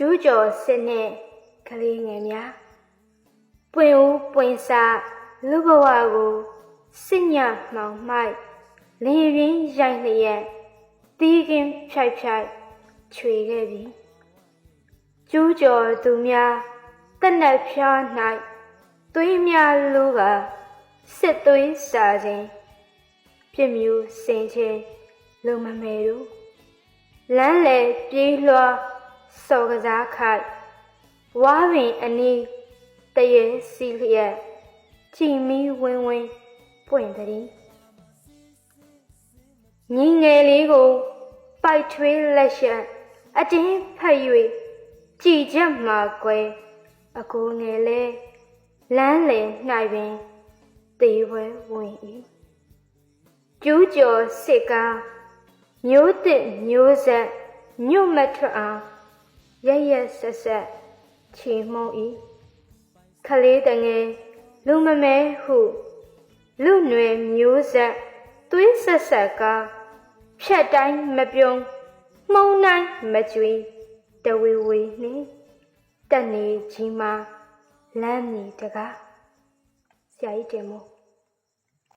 ကျူးကျော်စစ်နဲ့ကလေးငယ်များပွင့်ဦးပွင့်စလူဘဝကိုစစ်ညမှောင်မိုက်လင်းရင်းရိုက်လျက်တီးကင်းဖြိုက်ဖြိုက်ချွေခဲ့ပြီကျူးကျော်သူများတက်နက်ဖျား၌သွေးများလူကစစ်သွေးစာခြင်းပြစ်မျိုးစင်ချင်းလုံမမဲတို့လမ်းလေပြေးလွှား စော်ကစားခိုက်ဝါပင်အနီးတရေစီလျက်ကြည်မီဝင်းဝင်းပွင့်သည်ညီငယ်လေးကိုပိုက်ထွေးလက်ရှက်အတင်းဖက်၍ကြည်ချက်မှာကွယ်အကိုငယ်လဲလမ်းလေ၌ပင်တေဝဲဝင်၏ကျူးကျော်စစ်ကားမျိုးတစ်မျိုးဆက်ညွတ်မထွက်အောင် ရရက်ဆက်ဆက်ချီမှုန်း၏ခလေးတငယ်လူမမဲဟုလူຫນွေမျိုးဆက်သွေးဆက်ဆက်ကဖြတ်တိုင်းမပြုံးမှုံတိုင်းမကြွေတဝေဝေနှင့်တက်နေကြီးမှာလမ်းမီတကားဆရာကြီးတင်မို့